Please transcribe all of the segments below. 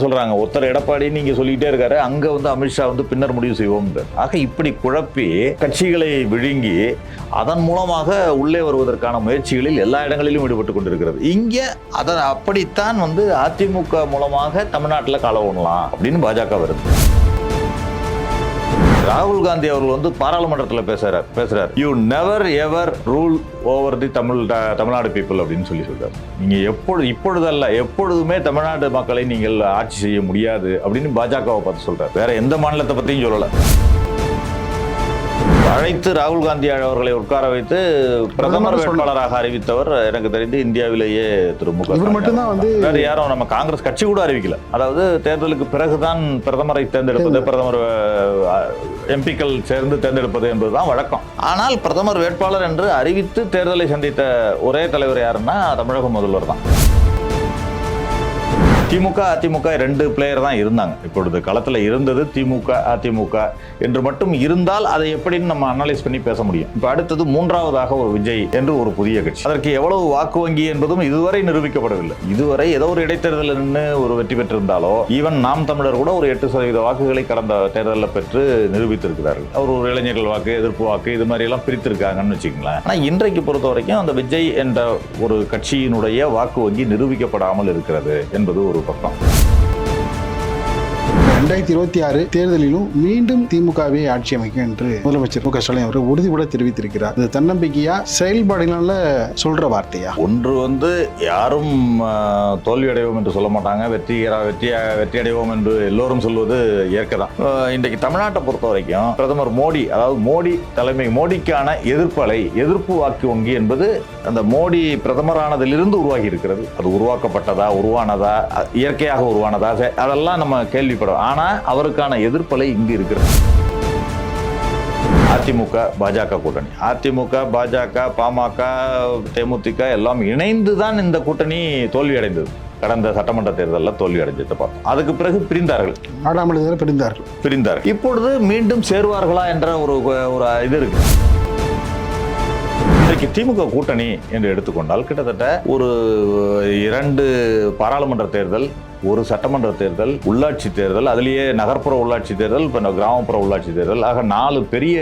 சொல்றாங்க. ஒருத்தர் எடப்பாடி நீங்க சொல்லிக்கிட்டே இருக்காரு. அங்க வந்து அமித்ஷா வந்து பின்னர் முடிவு செய்வோம் ஆக இப்படி குழப்பி கட்சிகளை விழுங்கி அதன் மூலமாக உள்ளே வருவதற்கான முயற்சிகளில் எல்லா இடங்களிலும் ஈடுபட்டு கொண்டிருக்கிறது. இங்க அதை அப்படித்தான் வந்து அதிமுக மூலமாக தமிழ்நாட்டில் கால அப்படின்னு பாஜக வருது. ராகுல் காந்தி அவர்கள் வந்து பாராளுமன்றத்தில் பேசுறார் பேசுறார். You never ever rule over the Tamil Tamil Nadu people அப்படின்னு சொல்லி சொல்றாரு. நீங்க எப்பொழுது இப்பொழுதல்ல எப்பொழுதுமே தமிழ்நாடு மக்களை நீங்கள் ஆட்சி செய்ய முடியாது அப்படின்னு பாஜகவை பார்த்து சொல்றாரு. வேற எந்த மாநிலத்தை பத்தியும் சொல்லல. அழைத்து ராகுல் காந்தி அவர்களை உட்கார வைத்து பிரதமர். வேட்பாளராக அறிவித்தவர் எனக்கு தெரிந்து இந்தியாவிலேயே திரு மு இவர் மட்டும்தான் வந்து வேற யாரும் நம்ம காங்கிரஸ் கட்சி கூட அறிவிக்கல. அதாவது தேர்தலுக்கு பிறகுதான் பிரதமரை தேர்ந்தெடுப்பது பிரதமர் எம்பிக்கள் சேர்ந்து தேர்ந்தெடுப்பது என்பதுதான் வழக்கம். ஆனால் பிரதமர் வேட்பாளர் என்று அறிவித்து தேர்தலை சந்தித்த ஒரே தலைவர் யாருன்னா தமிழக முதல்வர் தான். திமுக அதிமுக ரெண்டு பிளேயர் தான் இருந்தாங்க. இப்பொழுது களத்தில் இருந்தது திமுக அதிமுக என்று மட்டும் இருந்தால் அதை எப்படின்னு நம்ம அனலைஸ் பண்ணி பேச முடியும்? இப்போ அடுத்தது மூன்றாவதாக ஒரு விஜய் என்று ஒரு புதிய கட்சி. அதற்கு எவ்வளவு வாக்கு வங்கி என்பதும் இதுவரை நிரூபிக்கப்படவில்லை. இதுவரை ஏதோ ஒரு இடைத்தேர்தல் நின்று ஒரு வெற்றி பெற்றிருந்தாலோ ஈவன் நாம் தமிழர் கூட ஒரு எட்டு சதவீத வாக்குகளை கடந்த தேர்தலில் பெற்று நிரூபித்திருக்கிறார்கள். அவர் ஒரு இளைஞர்கள் வாக்கு எதிர்ப்பு வாக்கு இது மாதிரி எல்லாம் பிரித்திருக்காங்கன்னு வச்சுக்கங்களேன். ஆனால் இன்றைக்கு பொறுத்த வரைக்கும் அந்த விஜய் என்ற ஒரு கட்சியினுடைய வாக்கு வங்கி நிரூபிக்கப்படாமல் இருக்கிறது என்பது ஒரு பக்கம் ரெண்டாயிரத்தி இருபத்தி ஆறு தேர்தலிலும் மீண்டும் திமுகவே ஆட்சி அமைக்கும் என்று முதலமைச்சர் மு க ஸ்டாலின் அவர் உறுதிபட தெரிவித்திருக்கிறார். இது தன்னம்பிக்கையா செயல்பாடுகளால சொல்ற வார்த்தையா? ஒன்று வந்து யாரும் தோல்வியடைவோம் தோல்வி அடைவோம் என்று சொல்ல மாட்டாங்க. வெற்றிகரா வெற்றி வெற்றி அடைவோம் என்று எல்லோரும் சொல்வது இயற்கை தான் இன்றைக்கு தமிழ்நாட்டை பொறுத்த வரைக்கும் பிரதமர் மோடி அதாவது மோடி தலைமை மோடிக்கான எதிர்ப்பலை எதிர்ப்பு வாக்கு வங்கி என்பது அந்த மோடி பிரதமரானதிலிருந்து உருவாகி இருக்கிறது அது உருவாக்கப்பட்டதா உருவானதா இயற்கையாக உருவானதா அதெல்லாம் நம்ம கேள்விப்படும் அவருக்கான எதிர்ப்பலை இங்கு இருக்கிறது. அதிமுக பாஜக கூட்டணி. அதிமுக பாஜக பாமக தேமுதிக எல்லாம் இணைந்து தான் இந்த கூட்டணி தோல்வி அடைந்தது கடந்த சட்டமன்ற தேர்தலில் தோல்வி அடைஞ்சதை பார்த்தோம். அதுக்கு பிறகு பிரிந்தார்கள். நாடாளுமன்றத்தில் பிரிந்தார்கள். பிரிந்தார்கள். இப்பொழுது மீண்டும் சேருவார்களா என்ற ஒரு ஒரு இது இருக்கு. இன்றைக்கு திமுக கூட்டணி என்று எடுத்துக்கொண்டால் கிட்டத்தட்ட ஒரு இரண்டு பாராளுமன்ற தேர்தல் ஒரு சட்டமன்ற தேர்தல் உள்ளாட்சி தேர்தல் அதுலேயே நகர்ப்புற உள்ளாட்சி தேர்தல் இப்போ கிராமப்புற உள்ளாட்சி தேர்தல் ஆக நாலு பெரிய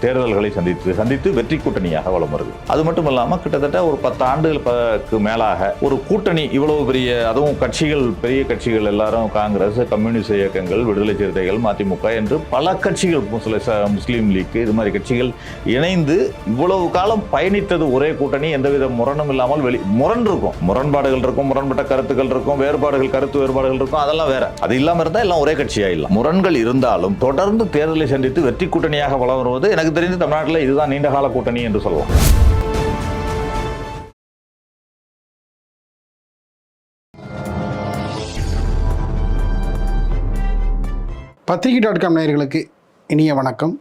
தேர்தல்களை சந்தித்து சந்தித்து வெற்றி கூட்டணியாக வளம் வருது. அது மட்டும் இல்லாமல் கிட்டத்தட்ட ஒரு பத்து ஆண்டுகளுக்கு மேலாக ஒரு கூட்டணி இவ்வளவு பெரிய அதுவும் கட்சிகள் பெரிய கட்சிகள் எல்லாரும் காங்கிரஸ் கம்யூனிஸ்ட் இயக்கங்கள் விடுதலை சிறுத்தைகள் மதிமுக என்று பல கட்சிகள் முஸ்லி- ச- முஸ்லீம் லீக் இது மாதிரி கட்சிகள் இணைந்து இவ்வளவு காலம் பயணித்தது ஒரே கூட்டணி எந்தவித முரணும் இல்லாமல் வெளி முரண் இருக்கும் முரண்பாடுகள் இருக்கும் முரண்பட்ட கருத்துக்கள் இருக்கும் வேறுபாடுகள் கருத்து வேறுபாடுகள் இருக்கும் அதெல்லாம் வேற. அது இல்லாம இருந்தா எல்லாம் ஒரே கட்சியா இல்லை. முரண்கள் இருந்தாலும் தொடர்ந்து தேர்தலை சந்தித்து வெற்றி கூட்டணியாக வளம் வருவது எனக்கு தெரிந்து தமிழ்நாட்டில் இதுதான் நீண்டகால கூட்டணி என்று சொல்லலாம் பத்திரிகை டாட் காம் நேயர்களுக்கு இனிய வணக்கம்.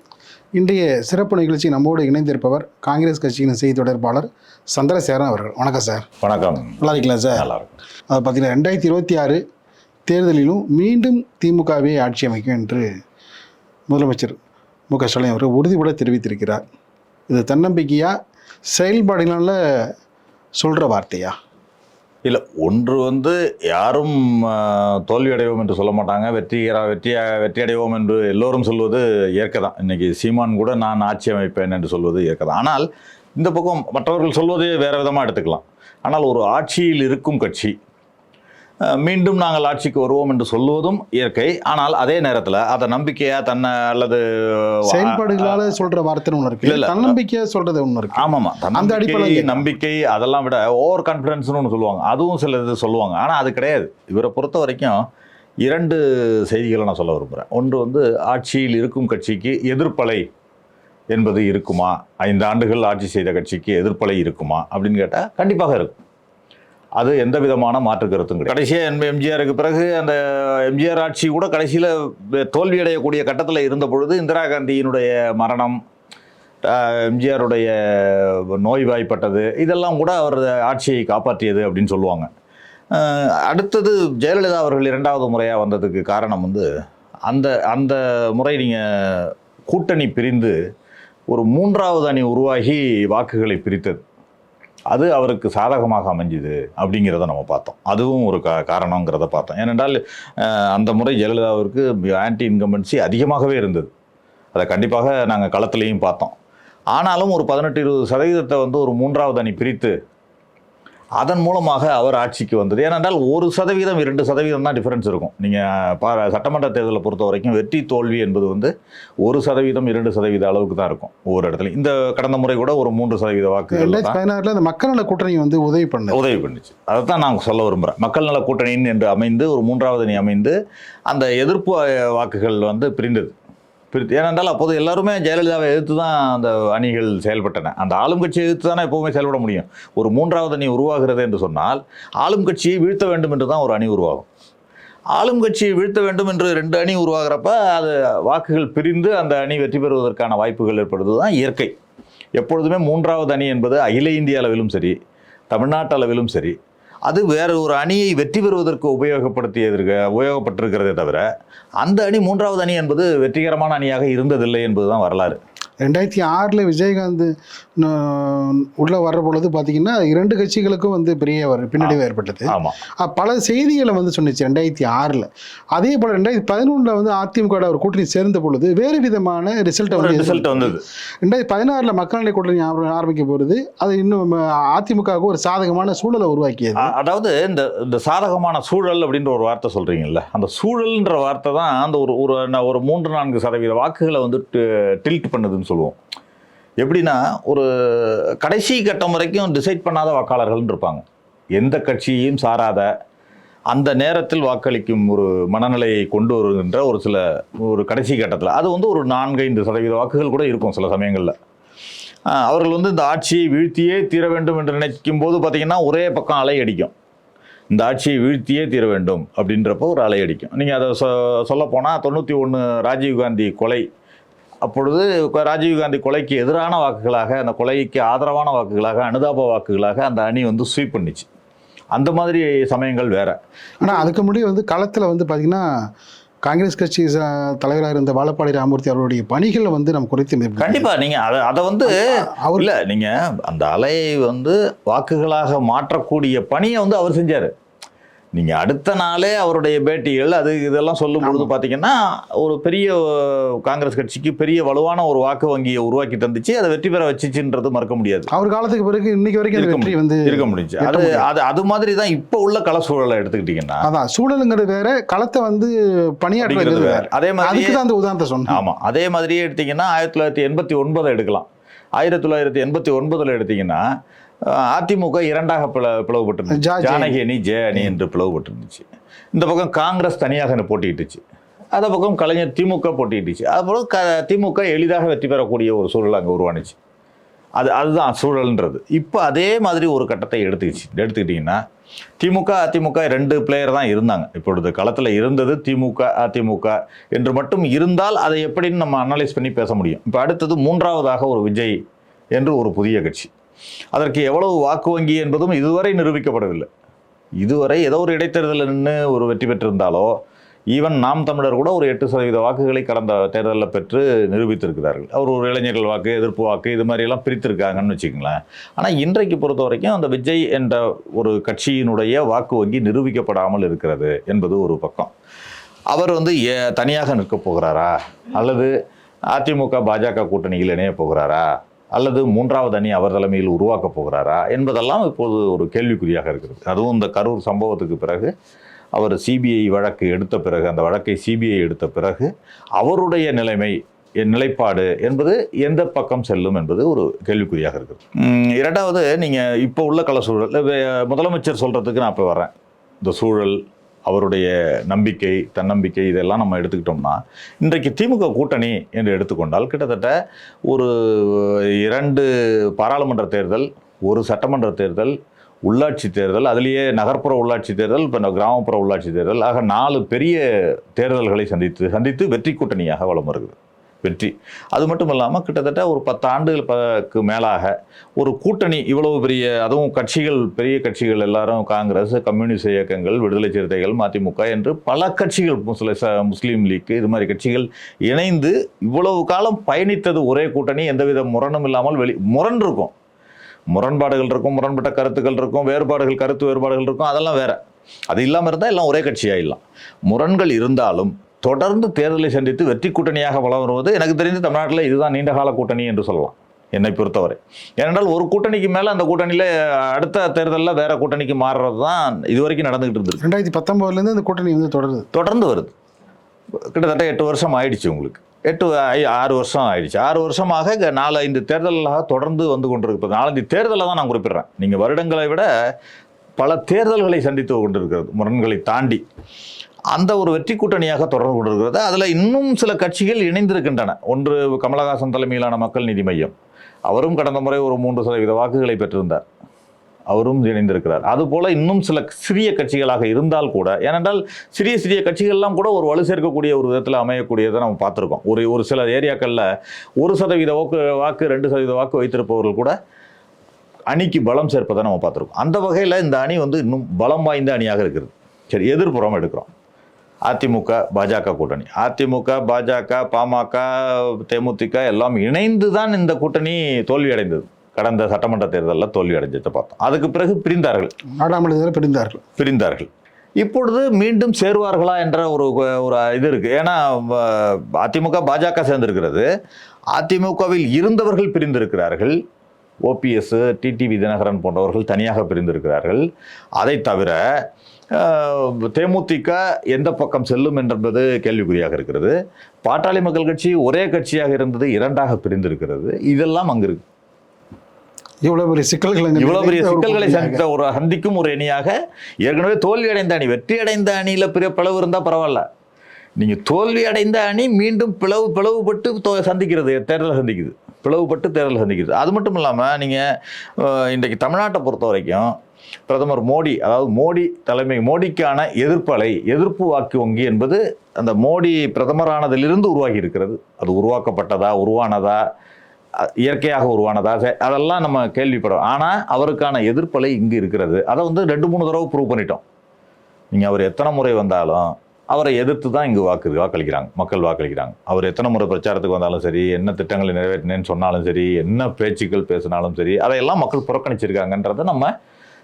இன்றைய சிறப்பு நிகழ்ச்சி நம்மோடு இணைந்திருப்பவர் காங்கிரஸ் கட்சியின் செய்தி தொடர்பாளர் சந்திரசேகரன் அவர்கள். வணக்கம் சார். வணக்கம். நல்லா சார்? நல்லா இருக்கும். அது பார்த்தீங்கன்னா ரெண்டாயிரத்தி இருபத்தி ஆறு தேர்தலிலும் மீண்டும் திமுகவே ஆட்சி அமைக்கும் என்று முதலமைச்சர் மு க ஸ்டாலின் அவர் உறுதிபட தெரிவித்திருக்கிறார். இது தன்னம்பிக்கையா செயல்பாடுகளால் சொல்கிற வார்த்தையா? இல்லை ஒன்று வந்து யாரும் தோல்வியடைவோம் என்று சொல்ல மாட்டாங்க. வெற்றிகரா வெற்றியாக வெற்றியடைவோம் என்று எல்லோரும் சொல்வது இயற்கை தான் இன்றைக்கி சீமான் கூட நான் ஆட்சி அமைப்பேன் என்று சொல்வது இயற்கை தான் ஆனால் இந்த பக்கம் மற்றவர்கள் சொல்வதே வேறு விதமாக எடுத்துக்கலாம். ஆனால் ஒரு ஆட்சியில் இருக்கும் கட்சி மீண்டும் நாங்கள் ஆட்சிக்கு வருவோம் என்று சொல்லுவதும் இயற்கை. ஆனால் அதே நேரத்தில் அதை நம்பிக்கையா தன்னை அல்லது செயல்பாடுகளால சொல்ற வார்த்தைன்னு ஒன்று இல்ல, இல்ல. இருக்கு தன்னம்பிக்கையா சொல்றது ஒன்று இருக்கு. ஆமாமா. அந்த அடிப்படையில. நம்பிக்கை அதெல்லாம் விட ஓவர் கான்ஃபிடன்ஸ்னு ஒன்று சொல்லுவாங்க. அதுவும் சில இது சொல்லுவாங்க. ஆனால் அது கிடையாது. இவரை பொறுத்த வரைக்கும் இரண்டு செய்திகளை நான் சொல்ல விரும்புகிறேன் ஒன்று வந்து ஆட்சியில் இருக்கும் கட்சிக்கு எதிர்ப்பலை என்பது இருக்குமா? ஐந்து ஆண்டுகள் ஆட்சி செய்த கட்சிக்கு எதிர்ப்பலை இருக்குமா? அப்படின்னு கேட்டால் கண்டிப்பாக இருக்கும். அது எந்த விதமான மாற்று கருத்தும் கிடையாது. கடைசியாக என் எம்ஜிஆருக்கு பிறகு அந்த எம்ஜிஆர் ஆட்சி கூட கடைசியில் தோல்வியடையக்கூடிய கட்டத்தில் இருந்த பொழுது இந்திரா காந்தியினுடைய மரணம் எம்ஜிஆருடைய நோய்வாய்ப்பட்டது இதெல்லாம் கூட அவர் ஆட்சியை காப்பாற்றியது அப்படின்னு சொல்லுவாங்க. அடுத்தது ஜெயலலிதா அவர்கள் இரண்டாவது முறையாக வந்ததுக்கு காரணம் வந்து அந்த அந்த முறை நீங்கள் கூட்டணி பிரிந்து ஒரு மூன்றாவது அணி உருவாகி வாக்குகளை பிரித்தது. அது அவருக்கு சாதகமாக அமைஞ்சுது அப்படிங்கிறத நம்ம பார்த்தோம். அதுவும் ஒரு கா காரணங்கிறத பார்த்தோம். ஏனென்றால் அந்த முறை ஜெயலலிதாவிற்கு ஆன்டி இன்கம்பன்சி அதிகமாகவே இருந்தது. அதை கண்டிப்பாக நாங்கள் களத்துலேயும் பார்த்தோம். ஆனாலும் ஒரு பதினெட்டு இருபது சதவீதத்தை வந்து ஒரு மூன்றாவது அணி பிரித்து அதன் மூலமாக அவர் ஆட்சிக்கு வந்தது. ஏனென்றால் ஒரு சதவீதம் இரண்டு சதவீதம் தான் டிஃபரன்ஸ் இருக்கும். நீங்கள் பா சட்டமன்ற தேர்தலை பொறுத்த வரைக்கும் வெற்றி தோல்வி என்பது வந்து ஒரு சதவீதம் இரண்டு சதவீத அளவுக்கு தான் இருக்கும் ஒவ்வொரு இடத்துல இந்த கடந்த முறை கூட ஒரு மூன்று சதவீத தான் பதினாறுல அந்த மக்கள் நல கூட்டணி வந்து உதவி பண்ணுது. உதவி பண்ணுச்சு. அதை தான் நான் சொல்ல விரும்புகிறேன் மக்கள் நல கூட்டணியின் என்று அமைந்து ஒரு மூன்றாவது அணி அமைந்து அந்த எதிர்ப்பு வாக்குகள் வந்து பிரிந்தது. பிரித்து ஏனென்றால் அப்போது எல்லாருமே ஜெயலலிதாவை எதிர்த்து தான் அந்த அணிகள் செயல்பட்டன. அந்த ஆளும் கட்சியை எதிர்த்து தானே எப்போவுமே செயல்பட முடியும். ஒரு மூன்றாவது அணி உருவாகிறது என்று சொன்னால் ஆளும் கட்சியை வீழ்த்த வேண்டும் என்று தான் ஒரு அணி உருவாகும். ஆளும் கட்சியை வீழ்த்த வேண்டும் என்று ரெண்டு அணி உருவாகிறப்ப அது வாக்குகள் பிரிந்து அந்த அணி வெற்றி பெறுவதற்கான வாய்ப்புகள் ஏற்படுவது தான் இயற்கை. எப்பொழுதுமே மூன்றாவது அணி என்பது அகில இந்திய அளவிலும் சரி தமிழ்நாட்டு அளவிலும் சரி அது வேற ஒரு அணியை வெற்றி பெறுவதற்கு உபயோகப்படுத்தியதற்கு உபயோகப்பட்டிருக்கிறதே தவிர அந்த அணி மூன்றாவது அணி என்பது வெற்றிகரமான அணியாக இருந்ததில்லை என்பதுதான் வரலாறு. ரெண்டாயிரத்தி ஆறில் விஜயகாந்த் உள்ள வர்ற பொழுது பார்த்தீங்கன்னா இரண்டு கட்சிகளுக்கும் வந்து பெரிய ஒரு பின்னடைவு ஏற்பட்டது. பல செய்திகளை வந்து சொன்னிச்சு ரெண்டாயிரத்தி ஆறில். அதே போல் ரெண்டாயிரத்தி பதினொன்றில் வந்து அதிமுக ஒரு கூட்டணி சேர்ந்த பொழுது வேறு விதமான ரிசல்ட்டை வந்து ரிசல்ட் வந்தது. ரெண்டாயிரத்தி பதினாறில் மக்கள் நல கூட்டணி ஆர- ஆரம்பிக்க போகிறது அது இன்னும் அதிமுகவுக்கு ஒரு சாதகமான சூழலை உருவாக்கியது. அதாவது இந்த இந்த சாதகமான சூழல் அப்படின்ற ஒரு வார்த்தை சொல்றீங்கல்ல அந்த சூழல்ன்ற வார்த்தை தான் அந்த ஒரு ஒரு மூன்று நான்கு சதவீத வாக்குகளை வந்து டில்ட் பண்ணுதுன்னு சொல்லுவோம். எப்படின்னா ஒரு கடைசி கட்டம் வரைக்கும் டிசைட் பண்ணாத வாக்காளர்கள்னு இருப்பாங்க. எந்த கட்சியையும் சாராத அந்த நேரத்தில் வாக்களிக்கும் ஒரு மனநிலையை கொண்டு வருகின்ற ஒரு சில ஒரு கடைசி கட்டத்தில். அது வந்து ஒரு நான்கைந்து சதவீத வாக்குகள் கூட இருக்கும் சில சமயங்களில். அவர்கள் வந்து இந்த ஆட்சியை வீழ்த்தியே தீர வேண்டும் என்று நினைக்கும் போது பார்த்தீங்கன்னா ஒரே பக்கம் அலை அடிக்கும். இந்த ஆட்சியை வீழ்த்தியே தீர வேண்டும் அப்படின்றப்போ ஒரு அலை அடிக்கும். நீங்கள் அதை சொ சொல்லப்போனால் தொண்ணூற்றி ஒன்று ராஜீவ்காந்தி கொலை அப்பொழுது ராஜீவ்காந்தி கொலைக்கு எதிரான வாக்குகளாக அந்த கொலைக்கு ஆதரவான வாக்குகளாக அனுதாப வாக்குகளாக அந்த அணி வந்து ஸ்வீப் பண்ணிச்சு. அந்த மாதிரி சமயங்கள் வேற. ஆனால் அதுக்கு முன்னாடி வந்து களத்தில் வந்து பார்த்தீங்கன்னா காங்கிரஸ் கட்சி தலைவராக இருந்த வாழப்பாடி ராமூர்த்தி அவருடைய பணிகளை வந்து நம்ம குறைத்து மதிப்பிடணும். கண்டிப்பா நீங்க அதை அதை வந்து அவர் இல்ல நீங்க அந்த அலையை வந்து வாக்குகளாக மாற்றக்கூடிய பணியை வந்து அவர் செஞ்சாரு. நீங்க அடுத்த நாளே அவருடைய பேட்டிகள் அது இதெல்லாம் சொல்லும் பொழுது பாத்தீங்கன்னா ஒரு பெரிய காங்கிரஸ் கட்சிக்கு பெரிய வலுவான ஒரு வாக்கு வங்கியை உருவாக்கி தந்துச்சு அதை வெற்றி பெற வச்சுச்சுன்றது மறக்க முடியாது. அவர் காலத்துக்கு பிறகு இன்னைக்கு வரைக்கும் வந்து இருக்க முடிஞ்சு அது. அது அது மாதிரி தான் இப்போ உள்ள கள சூழலை எடுத்துக்கிட்டீங்கன்னா அதான் சூழலுங்கிறது வேற களத்தை வந்து பணியாற்றுறது வேற. அதே மாதிரி அந்த உதாரணத்தை சொன்னேன். ஆமாம் அதே மாதிரியே எடுத்தீங்கன்னா ஆயிரத்தி தொள்ளாயிரத்தி எண்பத்தி ஒன்பதை எடுக்கலாம். ஆயிரத்தி தொள்ளாயிரத்தி எண்பத்தி ஒன்பதில் எடுத்தீங்கன்னா அதிமுக இரண்டாக பிள ஜெ. ஜானகி அணி ஜெய அணி என்று பிளவுபட்டிருந்துச்சு. இந்த பக்கம் காங்கிரஸ் தனியாக போட்டியிட்டுச்சு. அந்த பக்கம் கலைஞர் திமுக போட்டியிட்டுச்சு. அதுபோல் க திமுக எளிதாக வெற்றி பெறக்கூடிய ஒரு சூழல் அங்கே உருவானுச்சு. அது அதுதான் சூழல்ன்றது. இப்போ அதே மாதிரி ஒரு கட்டத்தை எடுத்துக்கிச்சு. எடுத்துக்கிட்டிங்கன்னா திமுக அதிமுக ரெண்டு பிளேயர் தான் இருந்தாங்க. இப்பொழுது களத்தில் இருந்தது திமுக அதிமுக என்று மட்டும் இருந்தால் அதை எப்படின்னு நம்ம அனலைஸ் பண்ணி பேச முடியும். இப்போ அடுத்தது மூன்றாவதாக ஒரு விஜய் என்று ஒரு புதிய கட்சி. அதற்கு எவ்வளவு வாக்கு வங்கி என்பதும் இதுவரை நிரூபிக்கப்படவில்லை. இதுவரை ஏதோ ஒரு இடைத்தேர்தலில் நின்று ஒரு வெற்றி பெற்றிருந்தாலோ ஈவன் நாம் தமிழர் கூட ஒரு எட்டு சதவீத வாக்குகளை கடந்த தேர்தலில் பெற்று நிரூபித்திருக்கிறார்கள். அவர் ஒரு இளைஞர்கள் வாக்கு எதிர்ப்பு வாக்கு இது மாதிரி எல்லாம் பிரித்திருக்காங்கன்னு வச்சுக்கங்களேன். ஆனால் இன்றைக்கு பொறுத்த வரைக்கும் அந்த விஜய் என்ற ஒரு கட்சியினுடைய வாக்கு வங்கி நிரூபிக்கப்படாமல் இருக்கிறது என்பது ஒரு பக்கம். அவர் வந்து ஏ- தனியாக நிற்க போகிறாரா? அல்லது அதிமுக பாஜக கூட்டணியில் இணைய போகிறாரா? அல்லது மூன்றாவது அணி அவர் தலைமையில் உருவாக்கப் போகிறாரா என்பதெல்லாம் இப்போது ஒரு கேள்விக்குறியாக இருக்கிறது. அதுவும் இந்த கரூர் சம்பவத்துக்கு பிறகு அவர் சிபிஐ வழக்கு எடுத்த பிறகு அந்த வழக்கை சிபிஐ எடுத்த பிறகு அவருடைய நிலைமை என் நிலைப்பாடு என்பது எந்த பக்கம் செல்லும் என்பது ஒரு கேள்விக்குறியாக இருக்குது இரண்டாவது நீங்கள் இப்போ உள்ள கள சூழல் முதலமைச்சர் சொல்கிறதுக்கு நான் இப்போ வரேன் இந்த சூழல் அவருடைய நம்பிக்கை தன்னம்பிக்கை இதெல்லாம் நம்ம எடுத்துக்கிட்டோம்னா இன்றைக்கு திமுக கூட்டணி என்று எடுத்துக்கொண்டால் கிட்டத்தட்ட ஒரு இரண்டு பாராளுமன்ற தேர்தல் ஒரு சட்டமன்ற தேர்தல் உள்ளாட்சி தேர்தல் அதுலேயே நகர்ப்புற உள்ளாட்சி தேர்தல் இப்போ கிராமப்புற உள்ளாட்சி தேர்தல் ஆக நாலு பெரிய தேர்தல்களை சந்தித்து சந்தித்து வெற்றி கூட்டணியாக வளம் வருகிறது. வெற்றி. அது மட்டும் இல்லாமல் கிட்டத்தட்ட ஒரு பத்து ஆண்டுகளுக்கு மேலாக ஒரு கூட்டணி இவ்வளவு பெரிய அதுவும் கட்சிகள் பெரிய கட்சிகள் எல்லாரும் காங்கிரஸ் கம்யூனிஸ்ட் இயக்கங்கள் விடுதலை சிறுத்தைகள் மதிமுக என்று பல கட்சிகள் முஸ்லிம் ச- முஸ்லீம் லீக் இது மாதிரி கட்சிகள் இணைந்து இவ்வளவு காலம் பயணித்தது ஒரே கூட்டணி. எந்தவித முரணும் இல்லாமல் வெளி முரண் இருக்கும். முரண்பாடுகள் இருக்கும் முரண்பட்ட கருத்துக்கள் இருக்கும் வேறுபாடுகள் கருத்து வேறுபாடுகள் இருக்கும் அதெல்லாம் வேற. அது இல்லாமல் இருந்தால் எல்லாம் ஒரே கட்சியாயிடலாம் முரண்கள் இருந்தாலும் தொடர்ந்து தேர்தலை சந்தித்து வெற்றி கூட்டணியாக வளம் வருவது எனக்கு தெரிந்து தமிழ்நாட்டில் இதுதான் நீண்டகால கூட்டணி என்று சொல்லலாம் என்னை பொறுத்தவரை. ஏனென்றால் ஒரு கூட்டணிக்கு மேலே அந்த கூட்டணியில் அடுத்த தேர்தலில் வேற கூட்டணிக்கு மாறுறது தான் இது வரைக்கும் நடந்துகிட்டு இருந்திருக்கு. ரெண்டாயிரத்தி பத்தொம்போதுலேருந்து இந்த கூட்டணி வந்து தொடருது. தொடர்ந்து வருது. கிட்டத்தட்ட எட்டு வருஷம் ஆயிடுச்சு உங்களுக்கு. எட்டு ஐ- ஆறு வருஷம் ஆயிடுச்சு. ஆறு வருஷமாக நாலு ஐந்து தேர்தலாக தொடர்ந்து வந்து கொண்டிருக்கு நாலஞ்சு தேர்தலை தான் நான் குறிப்பிடுறேன். நீங்கள் வருடங்களை விட பல தேர்தல்களை சந்தித்து கொண்டிருக்கிறது முரண்களை தாண்டி. அந்த ஒரு வெற்றி கூட்டணியாக தொடர்ந்து கொண்டிருக்கிறது. அதில் இன்னும் சில கட்சிகள் இணைந்திருக்கின்றன. ஒன்று கமலஹாசன் தலைமையிலான மக்கள் நீதி மையம். அவரும் கடந்த முறை ஒரு மூன்று சதவீத வாக்குகளை பெற்றிருந்தார். அவரும் இணைந்திருக்கிறார். அதுபோல் இன்னும் சில சிறிய கட்சிகளாக இருந்தால் கூட ஏனென்றால் சிறிய சிறிய கட்சிகள்லாம் கூட ஒரு வலு சேர்க்கக்கூடிய ஒரு விதத்தில் அமையக்கூடியதை நம்ம பார்த்துருக்கோம். ஒரு ஒரு சில ஏரியாக்களில் ஒரு சதவீத வாக்கு வாக்கு ரெண்டு சதவீத வாக்கு வைத்திருப்பவர்கள் கூட அணிக்கு பலம் சேர்ப்பதை நம்ம பார்த்துருக்கோம். அந்த வகையில் இந்த அணி வந்து இன்னும் பலம் வாய்ந்த அணியாக இருக்கிறது. சரி எதிர்ப்புறம் எடுக்கிறோம். அதிமுக பாஜக கூட்டணி. அதிமுக பாஜக பாமக தேமுதிக எல்லாம் இணைந்து தான் இந்த கூட்டணி தோல்வி அடைந்தது கடந்த சட்டமன்ற தேர்தலில் தோல்வி அடைஞ்சதை பார்த்தோம். அதுக்கு பிறகு பிரிந்தார்கள். நாடாளுமன்றத்தில் பிரிந்தார்கள். பிரிந்தார்கள். இப்பொழுது மீண்டும் சேருவார்களா என்ற ஒரு ஒரு இது இருக்கு. ஏன்னா அதிமுக பாஜக சேர்ந்திருக்கிறது. அதிமுகவில் இருந்தவர்கள் பிரிந்திருக்கிறார்கள். ஓபிஎஸ் டிடிவி தினகரன் போன்றவர்கள் தனியாக பிரிந்திருக்கிறார்கள். அதை தவிர தேமுதிக எந்த பக்கம் செல்லும் என்பது கேள்விக்குறியாக இருக்கிறது. பாட்டாளி மக்கள் கட்சி ஒரே கட்சியாக இருந்தது இரண்டாக பிரிந்திருக்கிறது. இதெல்லாம் அங்கு இருக்கு. இவ்வளவு பெரிய சிக்கல்கள் இவ்வளவு பெரிய சிக்கல்களை. சந்தித்த ஒரு சந்திக்கும் ஒரு அணியாக ஏற்கனவே தோல்வி அடைந்த அணி வெற்றி அடைந்த அணியில பெரிய பிளவு இருந்தா பரவாயில்ல. நீங்க தோல்வி அடைந்த அணி மீண்டும் பிளவு பிளவுபட்டு சந்திக்கிறது தேர்தலை சந்திக்குது. பிளவுபட்டு தேர்தல் சந்திக்கிறது அது மட்டும் இல்லாமல் நீங்கள் இன்றைக்கு தமிழ்நாட்டை பொறுத்த வரைக்கும் பிரதமர் மோடி அதாவது மோடி தலைமை மோடிக்கான எதிர்ப்பலை எதிர்ப்பு வாக்கு வங்கி என்பது அந்த மோடி பிரதமரானதிலிருந்து உருவாகி இருக்கிறது அது உருவாக்கப்பட்டதா உருவானதா இயற்கையாக உருவானதா அதெல்லாம் நம்ம கேள்விப்படும் ஆனால் அவருக்கான எதிர்ப்பலை இங்கு இருக்கிறது. அதை வந்து ரெண்டு மூணு தடவை ப்ரூவ் பண்ணிட்டோம். நீங்கள் அவர் எத்தனை முறை வந்தாலும் அவரை எதிர்த்து தான் இங்கு வாக்கு வாக்களிக்கிறாங்க மக்கள் வாக்களிக்கிறாங்க. அவர் எத்தனை முறை பிரச்சாரத்துக்கு வந்தாலும் சரி என்ன திட்டங்களை நிறைவேற்றினேன்னு சொன்னாலும் சரி என்ன பேச்சுக்கள் பேசினாலும் சரி அதையெல்லாம் மக்கள் புறக்கணிச்சிருக்காங்கன்றதை நம்ம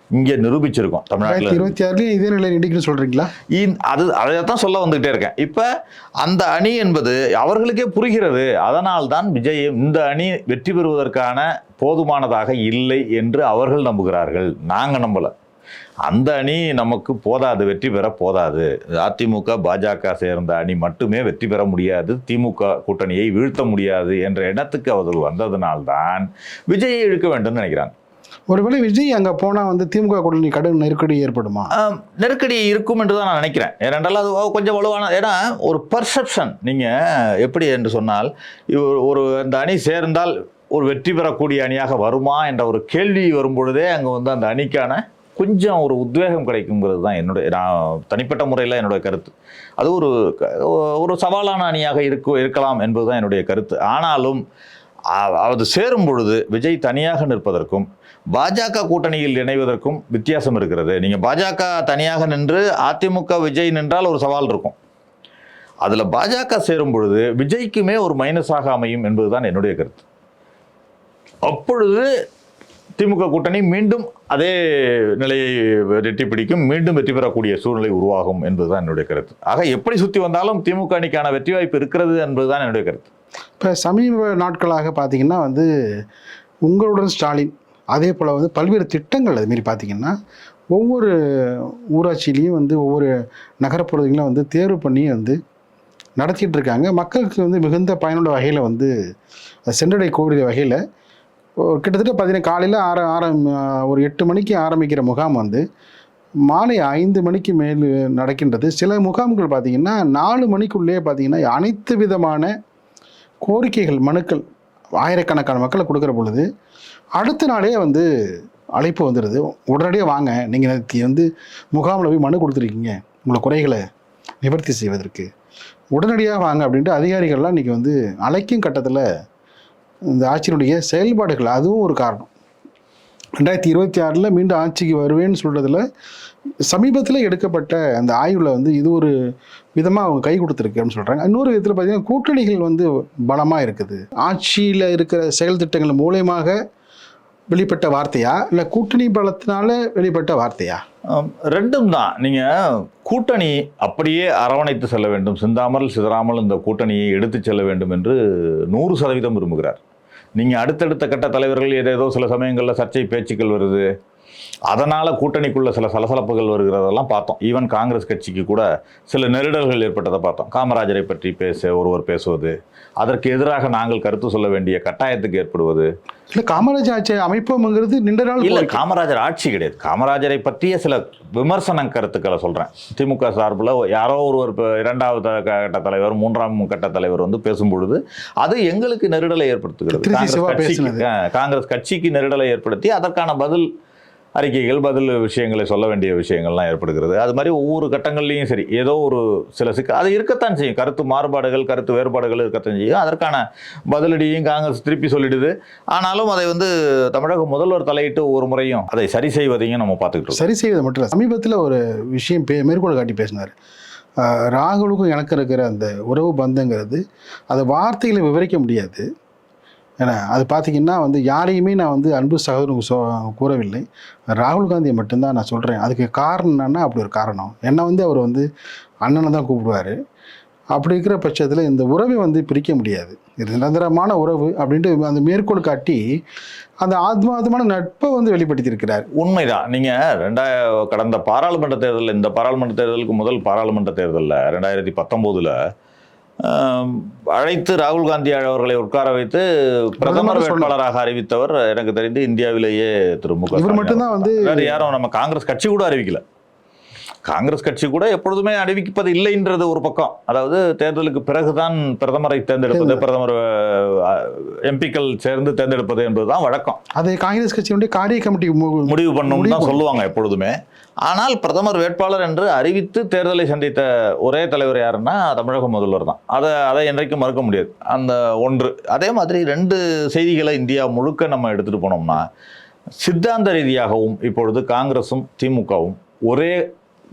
இங்கே நிரூபிச்சிருக்கோம் தமிழ்நாட்டில். இருபத்தி ஆறுலயும் இதே நிலை நீடிக்குன்னு சொல்றீங்களா? இந்- அது அதை தான் சொல்ல வந்துகிட்டே இருக்கேன். இப்போ அந்த அணி என்பது அவர்களுக்கே புரிகிறது. அதனால் தான் விஜய் இந்த அணி வெற்றி பெறுவதற்கான போதுமானதாக இல்லை என்று அவர்கள் நம்புகிறார்கள். நாங்கள் நம்பலை. அந்த அணி நமக்கு போதாது வெற்றி பெற போதாது. அதிமுக பாஜக சேர்ந்த அணி மட்டுமே வெற்றி பெற முடியாது திமுக கூட்டணியை வீழ்த்த முடியாது என்ற இடத்துக்கு அவர்கள் வந்ததனால்தான் விஜயை இழுக்க வேண்டும் நினைக்கிறாங்க. ஒருவேளை விஜய் அங்க போனா வந்து திமுக கூட்டணி கடும் நெருக்கடி ஏற்படுமா? நெருக்கடி இருக்கும் என்று தான் நான் நினைக்கிறேன். ஏனென்றால் அது கொஞ்சம் வலுவான ஏன்னா ஒரு பர்செப்ஷன் நீங்கள் எப்படி என்று சொன்னால் ஒரு இந்த அணி சேர்ந்தால் ஒரு வெற்றி பெறக்கூடிய அணியாக வருமா என்ற ஒரு கேள்வி வரும்பொழுதே அங்கே வந்து அந்த அணிக்கான கொஞ்சம் ஒரு உத்வேகம் கிடைக்குங்கிறது தான் என்னுடைய நான் தனிப்பட்ட முறையில் என்னுடைய கருத்து. அது ஒரு க- ஒரு சவாலான அணியாக இருக்கும் இருக்கலாம் என்பது தான் என்னுடைய கருத்து. ஆனாலும் அது சேரும் பொழுது விஜய் தனியாக நிற்பதற்கும் பாஜக கூட்டணியில் இணைவதற்கும் வித்தியாசம் இருக்கிறது. நீங்கள் பாஜக தனியாக நின்று அதிமுக விஜய் நின்றால் ஒரு சவால் இருக்கும். அதில் பாஜக சேரும் பொழுது விஜய்க்குமே ஒரு மைனஸாக அமையும் என்பதுதான் என்னுடைய கருத்து. அப்பொழுது திமுக கூட்டணி மீண்டும் அதே நிலையை வெற்றி பிடிக்கும். மீண்டும் வெற்றி பெறக்கூடிய சூழ்நிலை உருவாகும் என்பதுதான் என்னுடைய கருத்து. ஆக எப்படி சுத்தி வந்தாலும் திமுக அணிக்கான வெற்றி வாய்ப்பு இருக்கிறது என்பதுதான் என்னுடைய கருத்து. இப்போ சமீப நாட்களாக பார்த்தீங்கன்னா வந்து உங்களுடன் ஸ்டாலின் அதே போல் வந்து பல்வேறு திட்டங்கள் அதுமாரி பார்த்தீங்கன்னா ஒவ்வொரு ஊராட்சியிலையும் வந்து ஒவ்வொரு நகரப்பகுதிகளும் வந்து தேர்வு பண்ணி வந்து நடத்திட்டு இருக்காங்க. மக்களுக்கு வந்து மிகுந்த பயனுள்ள வகையில் வந்து சென்றடை சென்றடையக்கூடிய வகையில் கிட்டத்தட்ட பார்த்தீங்கன்னா காலையில் ஆர ஆரம் ஒரு எட்டு மணிக்கு ஆரம்பிக்கிற முகாம் வந்து மாலை ஐந்து மணிக்கு மேல் நடக்கின்றது. சில முகாம்கள் பார்த்தீங்கன்னா நாலு மணிக்குள்ளேயே பார்த்தீங்கன்னா அனைத்து விதமான கோரிக்கைகள் மனுக்கள் ஆயிரக்கணக்கான மக்களை கொடுக்குற பொழுது அடுத்த நாளே வந்து அழைப்பு வந்துடுது உடனடியாக வாங்க நீங்கள் நேற்று வந்து முகாமில் போய் மனு கொடுத்துருக்கீங்க. உங்களை குறைகளை நிவர்த்தி செய்வதற்கு. உடனடியாக வாங்க அப்படின்ட்டு அதிகாரிகள்லாம் இன்றைக்கி வந்து அழைக்கும் கட்டத்தில் இந்த ஆட்சியினுடைய செயல்பாடுகள் அதுவும் ஒரு காரணம். ரெண்டாயிரத்தி இருபத்தி ஆறில் மீண்டும் ஆட்சிக்கு வருவேன்னு சொல்கிறதுல சமீபத்தில் எடுக்கப்பட்ட அந்த ஆய்வில் வந்து இது ஒரு விதமாக அவங்க கை கொடுத்துருக்கு அப்படின்னு சொல்கிறாங்க இன்னொரு விதத்தில் பார்த்தீங்கன்னா கூட்டணிகள் வந்து பலமாக இருக்குது. ஆட்சியில் இருக்கிற செயல் திட்டங்கள் மூலயமாக வெளிப்பட்ட வார்த்தையா? இல்லை கூட்டணி பலத்தினால வெளிப்பட்ட வார்த்தையா? ரெண்டும் தான். நீங்கள் கூட்டணி அப்படியே அரவணைத்து செல்ல வேண்டும். சிந்தாமல் சிதறாமல் இந்த கூட்டணியை எடுத்து செல்ல வேண்டும் என்று நூறு சதவீதம் விரும்புகிறார். நீங்கள் அடுத்தடுத்த கட்ட தலைவர்கள் ஏதேதோ சில சமயங்களில் சர்ச்சை பேச்சுக்கள் வருது. அதனால் கூட்டணிக்குள்ள சில சலசலப்புகள் வருகிறதெல்லாம் பார்த்தோம். ஈவன் காங்கிரஸ் கட்சிக்கு கூட சில நெருடல்கள் ஏற்பட்டதை பார்த்தோம். காமராஜரை பற்றி பேச ஒருவர் பேசுவது அதற்கு எதிராக நாங்கள் கருத்து சொல்ல வேண்டிய கட்டாயத்துக்கு ஏற்படுவது. இல்லை காமராஜ் ஆட்சி அமைப்போம்ங்கிறது நீண்ட நாள் இல்ல. காமராஜர் ஆட்சி கிடையாது. காமராஜரை பற்றிய சில விமர்சன கருத்துக்களை சொல்றேன். திமுக சார்பில் யாரோ ஒருவர் இப்ப இரண்டாவது கட்ட தலைவர் மூன்றாம் கட்ட தலைவர் வந்து பேசும்பொழுது அது எங்களுக்கு நெருடலை ஏற்படுத்துகிறது. காங்கிரஸ் கட்சிக்கு நெருடலை ஏற்படுத்தி அதற்கான பதில் அறிக்கைகள் பதில் விஷயங்களை சொல்ல வேண்டிய விஷயங்கள்லாம் ஏற்படுகிறது. அது மாதிரி ஒவ்வொரு கட்டங்கள்லையும் சரி ஏதோ ஒரு சில சிக்க அது இருக்கத்தான் செய்யும். கருத்து மாறுபாடுகள் கருத்து வேறுபாடுகள் இருக்கத்தான் செய்யும். அதற்கான பதிலடியும் காங்கிரஸ் திருப்பி சொல்லிடுது. ஆனாலும் அதை வந்து தமிழக முதல்வர் தலையிட்டு ஒவ்வொரு முறையும் அதை சரி செய்வதையும் நம்ம பார்த்துக்கிட்டோம் சரி செய்வது மட்டும் இல்லை. சமீபத்தில் ஒரு விஷயம் பே மேற்கோள் காட்டி பேசினார். ராகுலுக்கும் எனக்கு இருக்கிற அந்த உறவு பந்தங்கிறது அதை வார்த்தைகளை விவரிக்க முடியாது. ஏன்னா அது பார்த்தீங்கன்னா வந்து யாரையுமே நான் வந்து அன்பு சகோதரன் சொ கூறவில்லை. ராகுல் காந்தியை மட்டும்தான் நான் சொல்கிறேன் அதுக்கு காரணம் என்னன்னா அப்படி ஒரு காரணம். என்னை வந்து அவர் வந்து அண்ணனை தான் கூப்பிடுவார். அப்படி இருக்கிற பட்சத்தில் இந்த உறவை வந்து பிரிக்க முடியாது. இது நிரந்தரமான உறவு அப்படின்ட்டு அந்த மேற்கோள் காட்டி அந்த ஆத்மார்த்தமான நட்பை வந்து வெளிப்படுத்தியிருக்கிறார். உண்மைதான். நீங்கள் ரெண்டாய கடந்த பாராளுமன்ற தேர்தலில் இந்த பாராளுமன்ற தேர்தலுக்கு முதல் பாராளுமன்ற தேர்தலில் ரெண்டாயிரத்தி பத்தொம்போதில் அழைத்து ராகுல் காந்தி அவர்களை உட்கார வைத்து பிரதமர். வேட்பாளராக அறிவித்தவர் எனக்கு தெரிந்து இந்தியாவிலேயே திரு மு க இவர் மட்டும்தான் வந்து வேற யாரும் நம்ம காங்கிரஸ் கட்சி கூட அறிவிக்கல. காங்கிரஸ் கட்சி கூட எப்பொழுதுமே அறிவிப்பது இல்லைன்றது ஒரு பக்கம். அதாவது தேர்தலுக்கு பிறகுதான் பிரதமரை தேர்ந்தெடுப்பது பிரதமர் எம்பிக்கள் சேர்ந்து தேர்ந்தெடுப்பது என்பதுதான் வழக்கம். அதை காங்கிரஸ் கட்சியினுடைய காரிய கமிட்டி முடிவு பண்ணணும் முடிவு தான் சொல்லுவாங்க எப்பொழுதுமே. ஆனால் பிரதமர் வேட்பாளர் என்று அறிவித்து தேர்தலை சந்தித்த ஒரே தலைவர் யாருன்னா தமிழக முதல்வர் தான். அதை அதை என்றைக்கும் மறுக்க முடியாது. அந்த ஒன்று. அதே மாதிரி ரெண்டு செய்திகளை இந்தியா முழுக்க நம்ம எடுத்துகிட்டு போனோம்னா சித்தாந்த ரீதியாகவும் இப்பொழுது காங்கிரஸும் திமுகவும் ஒரே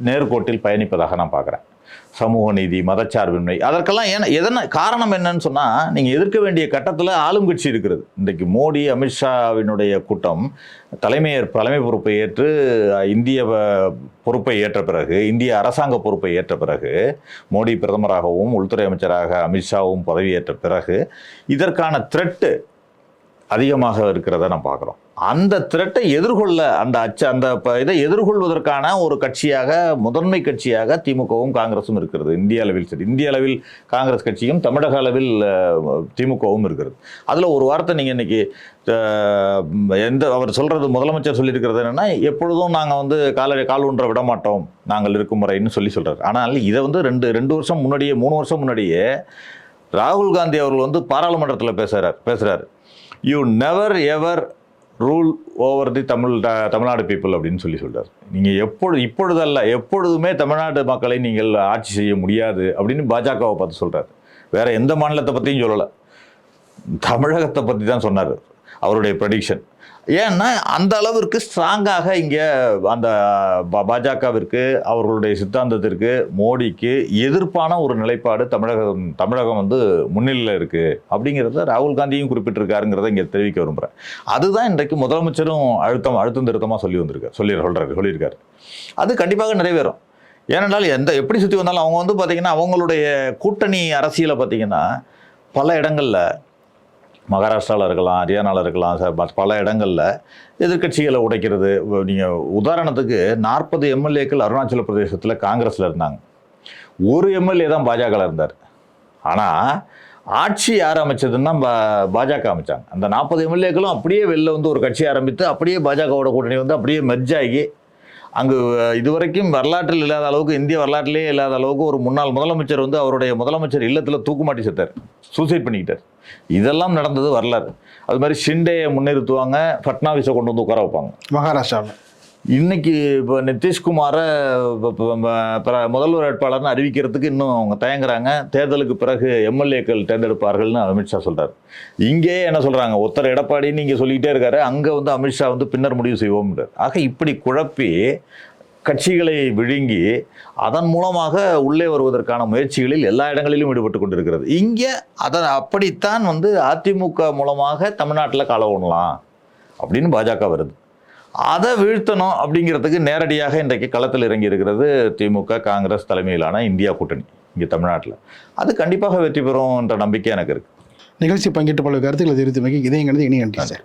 நேர்கோட்டில் பயணிப்பதாக நான் பார்க்குறேன். சமூக நீதி மதச்சார்பின்மை. அதற்கெல்லாம் ஏன்னா எதன காரணம் என்னன்னு சொன்னால் நீங்கள் எதிர்க்க வேண்டிய கட்டத்தில் ஆளும் கட்சி இருக்கிறது. இன்றைக்கு மோடி அமித்ஷாவினுடைய கூட்டம் தலைமை தலைமை பொறுப்பை ஏற்று இந்திய வ- பொறுப்பை ஏற்ற பிறகு இந்திய அரசாங்க பொறுப்பை ஏற்ற பிறகு மோடி பிரதமராகவும் உள்துறை அமைச்சராக அமித்ஷாவும் பதவியேற்ற பிறகு இதற்கான த்ரெட்டு அதிகமாக இருக்கிறத நம்ம பார்க்குறோம். அந்த திரட்டை எதிர்கொள்ள அந்த அச்ச அந்த இதை எதிர்கொள்வதற்கான ஒரு கட்சியாக முதன்மை கட்சியாக திமுகவும் காங்கிரஸும் இருக்கிறது. இந்திய அளவில் சரி. இந்திய அளவில் காங்கிரஸ் கட்சியும் தமிழக அளவில் திமுகவும் இருக்கிறது. அதில் ஒரு வார்த்தை நீங்கள் இன்னைக்கு எந்த அவர் சொல்கிறது முதலமைச்சர் சொல்லியிருக்கிறது என்னென்னா எப்பொழுதும் நாங்கள் வந்து கால கால் ஊன்ற விட மாட்டோம். நாங்கள் இருக்கும் முறைன்னு சொல்லி சொல்கிறார் ஆனால் இதை வந்து ரெண்டு ரெண்டு வருஷம் முன்னாடியே மூணு வருஷம் முன்னாடியே ராகுல் காந்தி அவர்கள் வந்து பாராளுமன்றத்தில் பேசுகிறார் பேசுகிறார் you never ever rule over the Tamil the- Tamil Nadu people அப்படின்னு சொல்லி சொல்கிறார் நீங்கள் எப்பொழுது இப்பொழுதல்ல எப்பொழுதுமே தமிழ்நாட்டு மக்களை நீங்கள் ஆட்சி செய்ய முடியாது அப்படின்னு பாஜகவை பார்த்து சொல்கிறார் வேறு எந்த மாநிலத்தை பற்றியும் சொல்லலை. தமிழகத்தை பற்றி தான் சொன்னார். அவருடைய ப்ரடிக்ஷன் ஏன்னா அந்த அளவிற்கு ஸ்ட்ராங்காக இங்கே அந்த பாஜகவிற்கு அவர்களுடைய சித்தாந்தத்திற்கு மோடிக்கு எதிர்ப்பான ஒரு நிலைப்பாடு தமிழகம் தமிழகம் வந்து முன்னிலையில் இருக்குது அப்படிங்கிறத ராகுல் காந்தியும் குறிப்பிட்டிருக்காருங்கிறத இங்கே தெரிவிக்க விரும்புகிறேன் அதுதான் இன்றைக்கு முதலமைச்சரும் அழுத்தம் அழுத்தம் திருத்தமாக சொல்லி வந்திருக்கார் சொல்லி சொல்கிறாரு சொல்லியிருக்காரு. அது கண்டிப்பாக நிறைவேறும். ஏனென்றால் எந்த எப்படி சுற்றி வந்தாலும் அவங்க வந்து பார்த்திங்கன்னா அவங்களுடைய கூட்டணி அரசியலை பார்த்திங்கன்னா பல இடங்களில் மகாராஷ்டிராவில் இருக்கலாம் ஹரியானாவில் இருக்கலாம் பல இடங்களில் எதிர்க்கட்சிகளை உடைக்கிறது. நீங்கள் உதாரணத்துக்கு நாற்பது எம்எல்ஏக்கள் அருணாச்சல பிரதேசத்தில் காங்கிரஸில் இருந்தாங்க. ஒரு எம்எல்ஏ தான் பாஜகவில் இருந்தார். ஆனால் ஆட்சி யார் அமைச்சதுன்னா பாஜக அமைச்சாங்க. அந்த நாற்பது எம்எல்ஏக்களும் அப்படியே வெளில வந்து ஒரு கட்சி ஆரம்பித்து அப்படியே பாஜகவோட கூட்டணி வந்து அப்படியே மெர்ஜ் ஆகி அங்கு இதுவரைக்கும் வரலாற்றில் இல்லாத அளவுக்கு இந்திய வரலாற்றிலே இல்லாத அளவுக்கு ஒரு முன்னாள் முதலமைச்சர் வந்து அவருடைய முதலமைச்சர் இல்லத்தில் தூக்குமாட்டி செத்தார். சூசைட் பண்ணிக்கிட்டார். இதெல்லாம் நடந்தது வரலாறு. அது மாதிரி ஷிண்டேயை முன்னிறுத்துவாங்க ஃபட்னாவிஸை கொண்டு வந்து உட்கார வைப்பாங்க. மகாராஷ்டிராவில் இன்னைக்கு இப்போ நிதிஷ்குமாரை முதல்வர் வேட்பாளர்னு அறிவிக்கிறதுக்கு இன்னும் அவங்க தயங்குறாங்க. தேர்தலுக்கு பிறகு எம்எல்ஏக்கள் தேர்ந்தெடுப்பார்கள்னு அமித்ஷா சொல்கிறார் இங்கே என்ன சொல்கிறாங்க ஒருத்தர் எடப்பாடின்னு நீங்கள் சொல்லிக்கிட்டே இருக்காரு. அங்கே வந்து அமித்ஷா வந்து பின்னர் முடிவு செய்வோம்ன்றார் ஆக இப்படி குழப்பி கட்சிகளை விழுங்கி அதன் மூலமாக உள்ளே வருவதற்கான முயற்சிகளில் எல்லா இடங்களிலும் ஈடுபட்டு கொண்டிருக்கிறது. இங்கே அதை அப்படித்தான் வந்து அதிமுக மூலமாக தமிழ்நாட்டில் கால அப்படின்னு பாஜக வருது. அதை வீழ்த்தணும் அப்படிங்கிறதுக்கு நேரடியாக இன்றைக்கு களத்தில் இறங்கி இருக்கிறது திமுக காங்கிரஸ் தலைமையிலான இந்தியா கூட்டணி இங்கே தமிழ்நாட்டில். அது கண்டிப்பாக வெற்றி பெறும் என்ற நம்பிக்கை எனக்கு இருக்கு. நிகழ்ச்சி பங்கேற்று பல கருத்துக்களை தெரிவித்து மிக இதயம் கணித இனி நன்றி. சார்